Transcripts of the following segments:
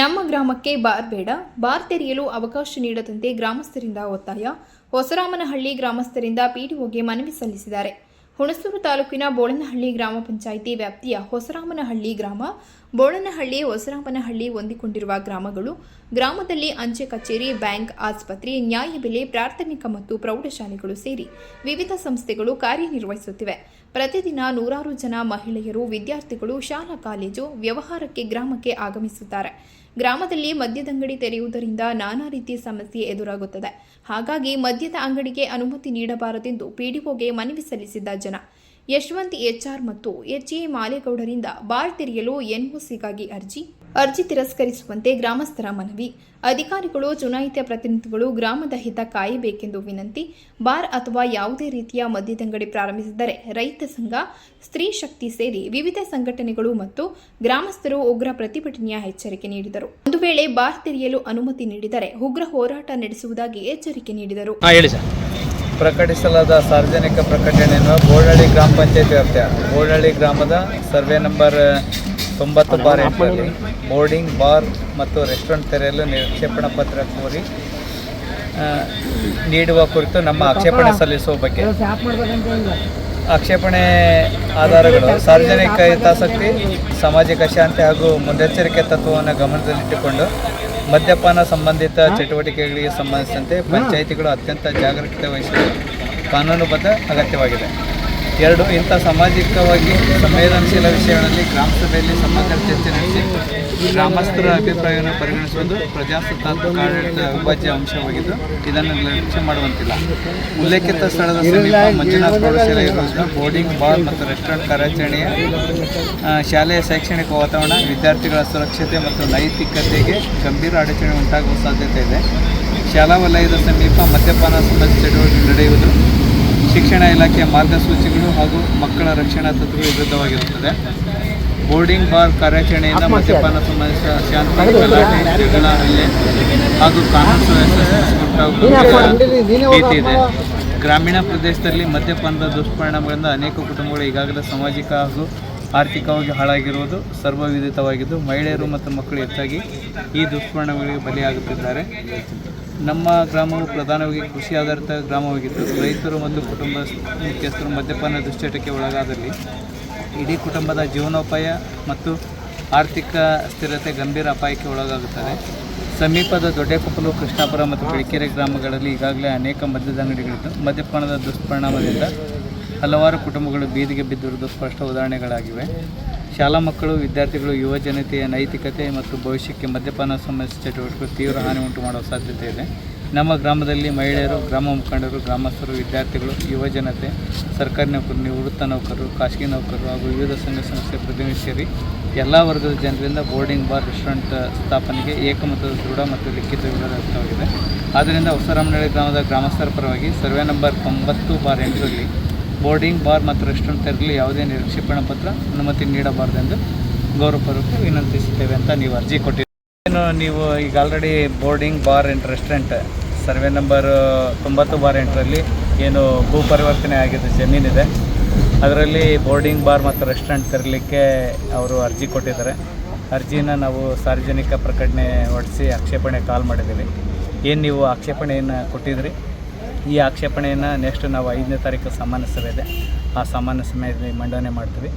ನಮ್ಮ ಗ್ರಾಮಕ್ಕೆ ಬಾರ್ ಬೇಡ. ಬಾರ್ ತೆರೆಯಲು ಅವಕಾಶ ನೀಡದಂತೆ ಗ್ರಾಮಸ್ಥರಿಂದ ಒತ್ತಾಯ. ಹೊಸರಾಮನಹಳ್ಳಿ ಗ್ರಾಮಸ್ಥರಿಂದ ಪಿಡಿಒಗೆ ಮನವಿ ಸಲ್ಲಿಸಿದ್ದಾರೆ. ಹುಣಸೂರು ತಾಲೂಕಿನ ಬೋಳನಹಳ್ಳಿ ಗ್ರಾಮ ಪಂಚಾಯಿತಿ ವ್ಯಾಪ್ತಿಯ ಹೊಸರಾಮನಹಳ್ಳಿ ಗ್ರಾಮ, ಬೋಳನಹಳ್ಳಿ, ಹೊಸರಾಮನಹಳ್ಳಿ ಹೊಂದಿಕೊಂಡಿರುವ ಗ್ರಾಮಗಳು, ಗ್ರಾಮದಲ್ಲಿ ಅಂಚೆ ಕಚೇರಿ, ಬ್ಯಾಂಕ್, ಆಸ್ಪತ್ರೆ ನ್ಯಾಯಬೆಲೆ ಪ್ರಾಥಮಿಕ ಮತ್ತು ಪ್ರೌಢಶಾಲೆಗಳು ಸೇರಿ ವಿವಿಧ ಸಂಸ್ಥೆಗಳು ಕಾರ್ಯನಿರ್ವಹಿಸುತ್ತಿವೆ. ಪ್ರತಿದಿನ ನೂರಾರು ಜನ ಮಹಿಳೆಯರು, ವಿದ್ಯಾರ್ಥಿಗಳು ಶಾಲಾ, ಕಾಲೇಜು, ವ್ಯವಹಾರಕ್ಕೆ ಗ್ರಾಮಕ್ಕೆ ಆಗಮಿಸುತ್ತಾರೆ. ಗ್ರಾಮದಲ್ಲಿ ಮದ್ಯದಂಗಡಿ ತೆರೆಯುವುದರಿಂದ ನಾನಾ ರೀತಿಯ ಸಮಸ್ಯೆ ಎದುರಾಗುತ್ತದೆ. ಹಾಗಾಗಿ ಮದ್ಯದ ಅಂಗಡಿಗೆ ಅನುಮತಿ ನೀಡಬಾರದೆಂದು ಪಿಡಿಒಗೆ ಮನವಿ ಸಲ್ಲಿಸಿದ್ದ ಜನ. ಯಶವಂತ್ ಎಚ್ಆರ್ ಮತ್ತು ಎಚ್ಎ ಮಾಲೇಗೌಡರಿಂದ ಬಾರ್ ತೆರೆಯಲು ಎನ್ಒಸಿಗಾಗಿ ಅರ್ಜಿ. ಅರ್ಜಿ ತಿರಸ್ಕರಿಸುವಂತೆ ಗ್ರಾಮಸ್ಥರ ಮನವಿ. ಅಧಿಕಾರಿಗಳು, ಚುನಾಯಿತ ಪ್ರತಿನಿಧಿಗಳು ಗ್ರಾಮದ ಹಿತ ಕಾಯಬೇಕೆಂದು ವಿನಂತಿ. ಬಾರ್ ಅಥವಾ ಯಾವುದೇ ರೀತಿಯ ಮದ್ಯದಂಗಡಿ ಪ್ರಾರಂಭಿಸಿದರೆ ರೈತ ಸಂಘ, ಸ್ತ್ರೀ ಶಕ್ತಿ ಸೇರಿ ವಿವಿಧ ಸಂಘಟನೆಗಳು ಮತ್ತು ಗ್ರಾಮಸ್ಥರು ಉಗ್ರ ಪ್ರತಿಭಟನೆಯ ಎಚ್ಚರಿಕೆ ನೀಡಿದರು. ಒಂದು ವೇಳೆ ಬಾರ್ ತೆರೆಯಲು ಅನುಮತಿ ನೀಡಿದರೆ ಉಗ್ರ ಹೋರಾಟ ನಡೆಸುವುದಾಗಿ ಎಚ್ಚರಿಕೆ ನೀಡಿದರು. ಪ್ರಕಟಿಸಲಾದ ಸಾರ್ವಜನಿಕ ಪ್ರಕಟಣೆಯನ್ನು ಬೋಳಹಳ್ಳಿ ಗ್ರಾಮ ಪಂಚಾಯತ್ ವ್ಯಾಪ್ತಿಯ ಬೋಳಹಳ್ಳಿ ಗ್ರಾಮದ ಸರ್ವೆ ನಂಬರ್ ತೊಂಬತ್ತು ಬಾರ್ ಎಂಟರಲ್ಲಿ ಬೋರ್ಡಿಂಗ್ ಬಾರ್ ಮತ್ತು ರೆಸ್ಟೋರೆಂಟ್ ತೆರೆಯಲು ನಿಕ್ಷೇಪಣಾ ಪತ್ರ ಕೋರಿ ನೀಡುವ ಕುರಿತು ನಮ್ಮ ಆಕ್ಷೇಪಣೆ ಸಲ್ಲಿಸುವ ಬಗ್ಗೆ. ಆಕ್ಷೇಪಣೆ ಆಧಾರಗಳು ಸಾರ್ವಜನಿಕ ಹಿತಾಸಕ್ತಿ, ಸಾಮಾಜಿಕ ಶಾಂತಿ ಹಾಗೂ ಮುನ್ನೆಚ್ಚರಿಕೆ ತತ್ವವನ್ನು ಗಮನದಲ್ಲಿಟ್ಟುಕೊಂಡು ಮದ್ಯಪಾನ ಸಂಬಂಧಿತ ಚಟುವಟಿಕೆಗಳಿಗೆ ಸಂಬಂಧಿಸಿದಂತೆ ಪಂಚಾಯಿತಿಗಳು ಅತ್ಯಂತ ಜಾಗರೂಕತೆ ವಹಿಸಲು ಕಾನೂನುಬದ್ಧ ಅಗತ್ಯವಾಗಿದೆ. ಎರಡು ಇಂಥ ಸಾಮಾಜಿಕವಾಗಿ ಸಂವೇದನಶೀಲ ವಿಷಯಗಳಲ್ಲಿ ಗ್ರಾಮ ಸಭೆಯಲ್ಲಿ ಸಮಗ್ರ ಚರ್ಚೆ ನಡೆಸಿ ಗ್ರಾಮಸ್ಥರ ಅಭಿಪ್ರಾಯವನ್ನು ಪರಿಗಣಿಸುವುದು ಪ್ರಜಾಸತ್ತಾತ್ಮಕ ಆಡಳಿತದ ಅವಿಭಾಜ್ಯ ಅಂಶವಾಗಿದ್ದು ಇದನ್ನು ನಿರ್ಲಕ್ಷ್ಯ ಮಾಡುವಂತಿಲ್ಲ. ಉಲ್ಲೇಖಿತ ಸ್ಥಳದ ಸಮೀಪ ಮಂಜುನಾಥ ಪ್ರೌಢಶಾಲೆ ಇರುವುದರಿಂದ ಬೋರ್ಡಿಂಗ್, ಬಾರ್ ಮತ್ತು ರೆಸ್ಟೋರೆಂಟ್ ಕಾರ್ಯಾಚರಣೆಯ ಶಾಲೆಯ ಶೈಕ್ಷಣಿಕ ವಾತಾವರಣ, ವಿದ್ಯಾರ್ಥಿಗಳ ಸುರಕ್ಷತೆ ಮತ್ತು ನೈತಿಕತೆಗೆ ಗಂಭೀರ ಅಡಚಣೆ ಉಂಟಾಗುವ ಸಾಧ್ಯತೆ ಇದೆ. ಶಾಲಾ ವಲಯದ ಸಮೀಪ ಮದ್ಯಪಾನ ಸಂಬಂಧಿತ ಚಟುವಟಿಕೆ ನಡೆಯುವುದು ಶಿಕ್ಷಣ ಇಲಾಖೆಯ ಮಾರ್ಗಸೂಚಿಗಳು ಹಾಗೂ ಮಕ್ಕಳ ರಕ್ಷಣಾ ತತ್ವಗಳು ವಿರುದ್ಧವಾಗಿರುತ್ತದೆ. ಬೋರ್ಡಿಂಗ್ ಬಾರ್ ಕಾರ್ಯಾಚರಣೆಯಿಂದ ಮದ್ಯಪಾನ ಸಂಬಂಧಿಸಿದ ಶಾಂತಿ ಗಲಾಟೆ ಜಗಳ ಹಲ್ಲೆ ಹಾಗೂ ಕಾನೂನು ಸುವ್ಯವಸ್ಥೆ ಭೀತಿ ಇದೆ. ಗ್ರಾಮೀಣ ಪ್ರದೇಶದಲ್ಲಿ ಮದ್ಯಪಾನದ ದುಷ್ಪರಿಣಾಮಗಳಿಂದ ಅನೇಕ ಕುಟುಂಬಗಳು ಈಗಾಗಲೇ ಸಾಮಾಜಿಕ ಹಾಗೂ ಆರ್ಥಿಕವಾಗಿ ಹಾಳಾಗಿರುವುದು ಸರ್ವವಿಧಿತವಾಗಿದ್ದು ಮಹಿಳೆಯರು ಮತ್ತು ಮಕ್ಕಳು ಹೆಚ್ಚಾಗಿ ಈ ದುಷ್ಪರಿಣಾಮಗಳಿಗೆ ಬಲಿಯಾಗುತ್ತಿದ್ದಾರೆ. ನಮ್ಮ ಗ್ರಾಮವು ಪ್ರಧಾನವಾಗಿ ಕೃಷಿ ಆಧಾರಿತ ಗ್ರಾಮವಾಗಿದ್ದು ರೈತರು ಮತ್ತು ಕುಟುಂಬ ಮುಖ್ಯಸ್ಥರು ಮದ್ಯಪಾನ ದುಶ್ಚಟಕ್ಕೆ ಒಳಗಾದಲ್ಲಿ ಇಡೀ ಕುಟುಂಬದ ಜೀವನೋಪಾಯ ಮತ್ತು ಆರ್ಥಿಕ ಸ್ಥಿರತೆ ಗಂಭೀರ ಅಪಾಯಕ್ಕೆ ಒಳಗಾಗುತ್ತದೆ. ಸಮೀಪದ ದೊಡ್ಡಕೊಪ್ಪಲು, ಕೃಷ್ಣಾಪುರ ಮತ್ತು ಬೆಳಕೆರೆ ಗ್ರಾಮಗಳಲ್ಲಿ ಈಗಾಗಲೇ ಅನೇಕ ಮದ್ಯದ ಅಂಗಡಿಗಳಿದ್ದು ಮದ್ಯಪಾನದ ದುಷ್ಪರಿಣಾಮದಿಂದ ಹಲವಾರು ಕುಟುಂಬಗಳು ಬೀದಿಗೆ ಬಿದ್ದಿರುವುದು ಸ್ಪಷ್ಟ ಉದಾಹರಣೆಗಳಾಗಿವೆ. ಶಾಲಾ ಮಕ್ಕಳು, ವಿದ್ಯಾರ್ಥಿಗಳು, ಯುವ ಜನತೆಯ ನೈತಿಕತೆ ಮತ್ತು ಭವಿಷ್ಯಕ್ಕೆ ಮದ್ಯಪಾನ ಸಮಸ್ಯೆ ಚಟುವಟಿಕೆಗಳು ತೀವ್ರ ಹಾನಿ ಉಂಟು ಮಾಡುವ ಸಾಧ್ಯತೆ ಇದೆ. ನಮ್ಮ ಗ್ರಾಮದಲ್ಲಿ ಮಹಿಳೆಯರು, ಗ್ರಾಮ ಮುಖಂಡರು, ಗ್ರಾಮಸ್ಥರು, ವಿದ್ಯಾರ್ಥಿಗಳು, ಯುವ ಜನತೆ, ಸರ್ಕಾರಿ ನೌಕರರು, ನಿವೃತ್ತ ನೌಕರರು, ಖಾಸಗಿ ನೌಕರರು ಹಾಗೂ ವಿವಿಧ ಸಂಘ ಸಂಸ್ಥೆ ಪ್ರತಿನಿಧಿ ಎಲ್ಲ ವರ್ಗದ ಜನರಿಂದ ಬೋರ್ಡಿಂಗ್ ಬಾರ್ ರೆಸ್ಟೋರೆಂಟ್ ಸ್ಥಾಪನೆಗೆ ಏಕಮತದ, ದೃಢ ಮತ್ತು ಲಿಖಿತ ವಿರೋಧ ವ್ಯಕ್ತವಾಗಿದೆ. ಆದ್ದರಿಂದ ಹೊಸರಾಮನಹಳ್ಳಿ ಗ್ರಾಮದ ಗ್ರಾಮಸ್ಥರ ಪರವಾಗಿ ಸರ್ವೆ ನಂಬರ್ ತೊಂಬತ್ತು ಬಾರ್ ಎಂಟರಲ್ಲಿ ಬೋರ್ಡಿಂಗ್, ಬಾರ್ ಮತ್ತು ರೆಸ್ಟೋರೆಂಟ್ ತೆರಲಿ ಯಾವುದೇ ನಿರೀಕ್ಷೇಪಣ ಪತ್ರ ಅನುಮತಿ ನೀಡಬಾರದೆಂದು ಗೌರವಪೂರ್ವಕ ವಿನಂತಿಸುತ್ತೇವೆ ಅಂತ ನೀವು ಅರ್ಜಿ ಕೊಟ್ಟಿದ್ದೀರಿ. ಏನು, ನೀವು ಈಗ already boarding, bar and restaurant survey number ತೊಂಬತ್ತು ಬಾರ್ ಎಂಟರಲ್ಲಿ ಏನು ಭೂ ಪರಿವರ್ತನೆ ಆಗಿದೆ ಜಮೀನಿದೆ. ಅದರಲ್ಲಿ ಬೋರ್ಡಿಂಗ್, ಬಾರ್ ಮತ್ತು ರೆಸ್ಟೋರೆಂಟ್ ತೆರಲಿಕ್ಕೆ ಅವರು ಅರ್ಜಿ ಕೊಟ್ಟಿದ್ದಾರೆ. ಅರ್ಜಿನ ನಾವು ಸಾರ್ವಜನಿಕ ಪ್ರಕಟಣೆ ಹೊಡೆಸಿ ಆಕ್ಷೇಪಣೆ ಕಾಲ್ ಮಾಡಿದ್ದೀವಿ. ಏನು ನೀವು ಆಕ್ಷೇಪಣೆಯನ್ನು ಕೊಟ್ಟಿದ್ರಿ ಈ ಆಕ್ಷೇಪಣೆಯನ್ನು ನೆಕ್ಸ್ಟ್ ನಾವು ಐದನೇ ತಾರೀಕು ಸಾಮಾನ್ಯ ಸಭೆ ಇದೆ ಆ ಸಾಮಾನ್ಯ ಸಮಯದಲ್ಲಿ ಮಂಡನೆ ಮಾಡ್ತೀವಿ.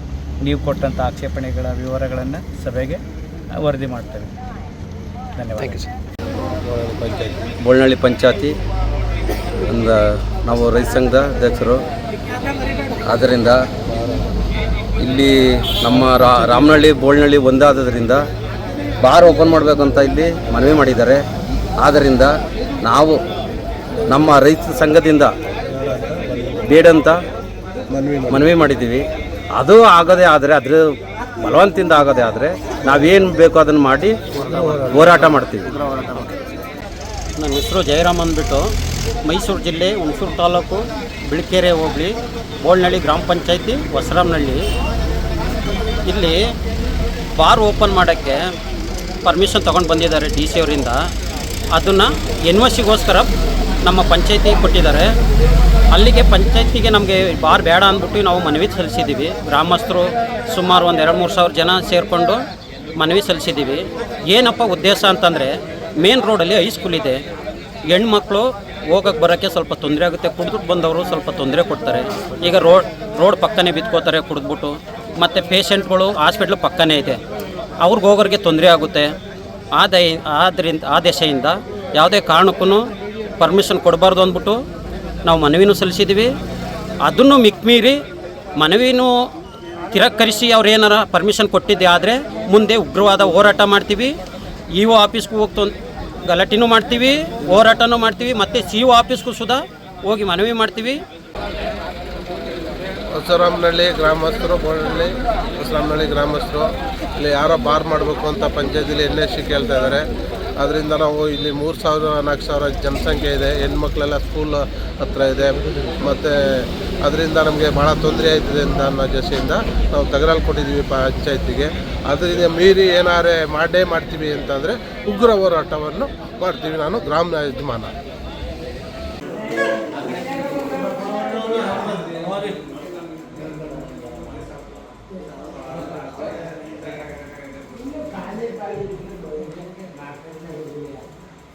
ನೀವು ಕೊಟ್ಟಂಥ ಆಕ್ಷೇಪಣೆಗಳ ವಿವರಗಳನ್ನು ಸಭೆಗೆ ವರದಿ ಮಾಡ್ತೇವೆ. ಧನ್ಯವಾದ ಬೋಳ್ನಳ್ಳಿ ಪಂಚಾಯತಿ. ಒಂದು ನಾವು ರೈತ ಸಂಘದ ಅಧ್ಯಕ್ಷರು. ಆದ್ದರಿಂದ ಇಲ್ಲಿ ನಮ್ಮ ರಾ ರಾಮನಹಳ್ಳಿ ಬೋಳ್ನಹಳ್ಳಿ ಒಂದಾದದ್ರಿಂದ ಬಾರ್ ಓಪನ್ ಮಾಡಬೇಕಂತ ಇಲ್ಲಿ ಮನವಿ ಮಾಡಿದ್ದಾರೆ. ಆದ್ದರಿಂದ ನಾವು ನಮ್ಮ ರೈತ ಸಂಘದಿಂದ ಬೇಡಂತ ಮನವಿ ಮಾಡಿದ್ದೀವಿ. ಅದು ಆಗದೆ ಆದರೆ ಅದ್ರ ಬಲವಂತದಿಂದ ಆಗದೆ ಆದರೆ ನಾವೇನು ಬೇಕೋ ಅದನ್ನು ಮಾಡಿ ಹೋರಾಟ ಮಾಡ್ತೀವಿ. ನನ್ನ ಹೆಸರು ಜಯರಾಮ್ ಅಂದ್ಬಿಟ್ಟು ಮೈಸೂರು ಜಿಲ್ಲೆ ಹುಣಸೂರು ತಾಲೂಕು ಬಿಳಿಕೆರೆ ಹೋಬಳಿ ಬೋಳ್ನಳ್ಳಿ ಗ್ರಾಮ ಪಂಚಾಯತಿ ಹೊಸರಾಮ್ನಳ್ಳಿ. ಇಲ್ಲಿ ಬಾರ್ ಓಪನ್ ಮಾಡೋಕ್ಕೆ ಪರ್ಮಿಷನ್ ತೊಗೊಂಡು ಬಂದಿದ್ದಾರೆ ಡಿ ಸಿ ಅವರಿಂದ. ಅದನ್ನು ಎನ್ ಒ ಸಿಗೋಸ್ಕರ ನಮ್ಮ ಪಂಚಾಯತಿ ಕೊಟ್ಟಿದ್ದಾರೆ. ಅಲ್ಲಿಗೆ ಪಂಚಾಯತಿಗೆ ನಮಗೆ ಬಾರ್ ಬೇಡ ಅಂದ್ಬಿಟ್ಟು ನಾವು ಮನವಿ ಸಲ್ಲಿಸಿದ್ದೀವಿ. ಗ್ರಾಮಸ್ಥರು ಸುಮಾರು ಒಂದು ಎರಡು ಮೂರು ಸಾವಿರ ಜನ ಸೇರಿಕೊಂಡು ಮನವಿ ಸಲ್ಲಿಸಿದ್ದೀವಿ. ಏನಪ್ಪ ಉದ್ದೇಶ ಅಂತಂದರೆ ಮೇನ್ ರೋಡಲ್ಲಿ ಹೈಸ್ಕೂಲ್ ಇದೆ. ಹೆಣ್ಮಕ್ಳು ಹೋಗಕ್ಕೆ ಬರೋಕ್ಕೆ ಸ್ವಲ್ಪ ತೊಂದರೆ ಆಗುತ್ತೆ. ಕುಡಿದ್ಬಿಟ್ಟು ಬಂದವರು ಸ್ವಲ್ಪ ತೊಂದರೆ ಕೊಡ್ತಾರೆ. ಈಗ ರೋಡ್ ರೋಡ್ ಪಕ್ಕನೇ ಬಿತ್ಕೋತಾರೆ ಕುಡಿದ್ಬಿಟ್ಟು. ಮತ್ತು ಪೇಷಂಟ್ಗಳು ಹಾಸ್ಪಿಟ್ಲ್ ಪಕ್ಕನೇ ಇದೆ. ಅವ್ರಿಗೆ ಹೋಗೋರಿಗೆ ತೊಂದರೆ ಆಗುತ್ತೆ. ಆ ಆದ್ರಿಂದ, ಆ ದೇಶದಿಂದ ಯಾವುದೇ ಕಾರಣಕ್ಕೂ ಪರ್ಮಿಷನ್ ಕೊಡಬಾರ್ದು ಅಂದ್ಬಿಟ್ಟು ನಾವು ಮನವಿನೂ ಸಲ್ಲಿಸಿದ್ದೀವಿ. ಅದನ್ನು ಮಿಕ್ಮೀರಿ ಮನವಿನೂ ತಿರಕರಿಸಿ ಅವ್ರು ಏನಾರ ಪರ್ಮಿಷನ್ ಕೊಟ್ಟಿದ್ದೆ ಆದರೆ ಮುಂದೆ ಉಗ್ರವಾದ ಹೋರಾಟ ಮಾಡ್ತೀವಿ. ಇ ಒ ಆಫೀಸ್ಗೂ ಹೋಗ್ತು ಗಲಾಟಿನೂ ಮಾಡ್ತೀವಿ, ಹೋರಾಟನೂ ಮಾಡ್ತೀವಿ, ಮತ್ತು ಸಿ ಒ ಆಫೀಸ್ಗೂ ಸುಧಾ ಹೋಗಿ ಮನವಿ ಮಾಡ್ತೀವಿ. ಹೊಸರಾಮನಹಳ್ಳಿ ಗ್ರಾಮಸ್ಥರು ಬೋಳಹಳ್ಳಿ ಹೊಸರಾಮನಹಳ್ಳಿ ಗ್ರಾಮಸ್ಥರು ಇಲ್ಲಿ ಯಾರೋ ಬಾರ್ ಮಾಡಬೇಕು ಅಂತ ಪಂಚಾಯತಿಲಿ ಎನ್ ಎಸ್ ಸಿ ಕೇಳ್ತಾ ಇದ್ದಾರೆ. ಅದರಿಂದ ನಾವು ಇಲ್ಲಿ ಮೂರು ಸಾವಿರ, ನಾಲ್ಕು ಸಾವಿರ ಜನಸಂಖ್ಯೆ ಇದೆ. ಹೆಣ್ಮಕ್ಳೆಲ್ಲ ಸ್ಕೂಲ್ ಹತ್ರ ಇದೆ. ಮತ್ತು ಅದರಿಂದ ನಮಗೆ ಭಾಳ ತೊಂದರೆ ಆಯ್ತದೆ ಅಂತ ಅನ್ನೋ ಜಸೆಯಿಂದ ನಾವು ತಗರಲ್ಲಿ ಕೊಟ್ಟಿದ್ದೀವಿ ಪಂಚಾಯತಿಗೆ. ಅದರಿಂದ ಮೀರಿ ಏನಾರೇ ಮಾಡೇ ಮಾಡ್ತೀವಿ ಅಂತಂದರೆ ಉಗ್ರ ಹೋರಾಟವನ್ನು ಮಾಡ್ತೀವಿ. ನಾನು ಗ್ರಾಮ ಯಜಮಾನ.